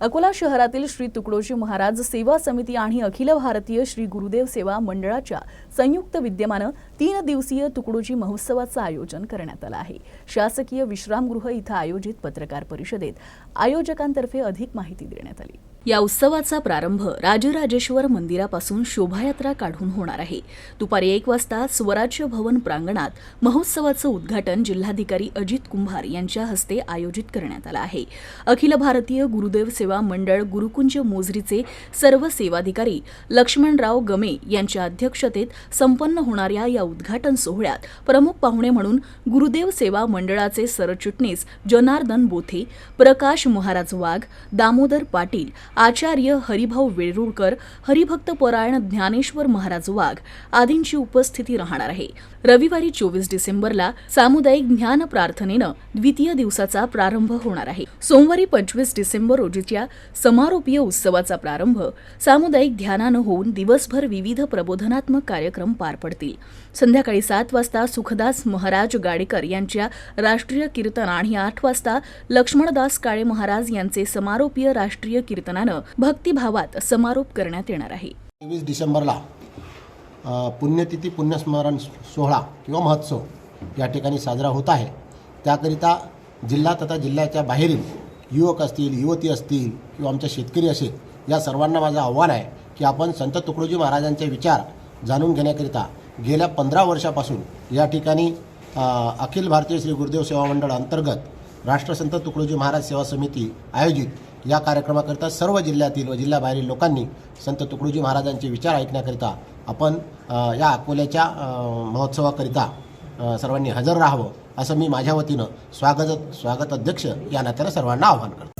अकोला शहरातील श्री तुकडोजी महाराज सेवा समिती आणि अखिल भारतीय श्री गुरुदेव सेवा मंडळाच्या संयुक्त विद्यमानं तीन दिवसीय तुकडोजी महोत्सवाचं आयोजन करण्यात आलं आहे. शासकीय विश्रामगृह इथं आयोजित पत्रकार परिषदेत आयोजकांतर्फे अधिक माहिती देण्यात आली. या उत्सवाचा प्रारंभ राजराजेश्वर मंदिरापासून शोभायात्रा काढून होणार आहे. दुपारी एक वाजता स्वराज्य भवन प्रांगणात महोत्सवाचं उद्घाटन जिल्हाधिकारी अजित कुंभार यांच्या हस्ते आयोजित करण्यात आलं आहे. अखिल भारतीय गुरुदेव सेवा मंडळ गुरुकुंज मोझरीचे सर्व सेवाधिकारी लक्ष्मणराव गमे यांच्या अध्यक्षतेत संपन्न होणाऱ्या या उद्घाटन सोहळ्यात प्रमुख पाहुणे म्हणून गुरुदेव सेवा मंडळाचे सरचिटणीस जनार्दन बोथे प्रकाश महाराज वाघ दामोदर पाटील आचार्य हरिभाऊ वेरुळकर हरिभक्त परायण ज्ञानेश्वर महाराज वाघ आदींची उपस्थिती राहणार आहे. रविवारी चोवीस डिसेंबरला सामुदायिक ज्ञान प्रार्थनेनं द्वितीय दिवसाचा प्रारंभ होणार आहे. सोमवारी पंचवीस डिसेंबर रोजीच्या समारोपीय उत्सवाचा प्रारंभ सामुदायिक ध्यानानं होऊन दिवसभर विविध प्रबोधनात्मक कार्यक्रम पार पडतील. संध्याकाळी सात वाजता सुखदास महाराज गाडेकर यांच्या राष्ट्रीय कीर्तन आणि आठ वाजता लक्ष्मणदास काळे महाराज यांचे समारोपीय राष्ट्रीय कीर्तनानं भक्तिभावात समारोप करण्यात येणार आहे. तेवीस डिसेंबरला पुण्यतिथी पुण्यस्मरण सोहळा किंवा महोत्सव या ठिकाणी साजरा होत आहे. त्याकरिता जिल्हा तथा जिल्ह्याच्या बाहेरील युवक असतील युवती असतील किंवा आमच्या शेतकरी असेल या सर्वांना माझं आव्हान आहे की आपण संत तुकडोजी महाराजांचे विचार जाणून घेण्याकरिता गेल्या पंधरा वर्षापासून या ठिकाणी अखिल भारतीय श्री गुरुदेव सेवा मंडळ अंतर्गत राष्ट्रसंत तुकडोजी महाराज सेवा समिती आयोजित या कार्यक्रमाकरिता सर्व जिल्ह्यातील व जिल्ह्याबाहेरील लोकांनी संत तुकडोजी महाराजांचे विचार ऐकण्याकरिता आपण या अकोल्याच्या महोत्सवाकरिता सर्वांनी हजर राहावं असं मी माझ्या वतीनं स्वागत स्वागत अध्यक्ष या नात्यानं सर्वांना आवाहन करतो.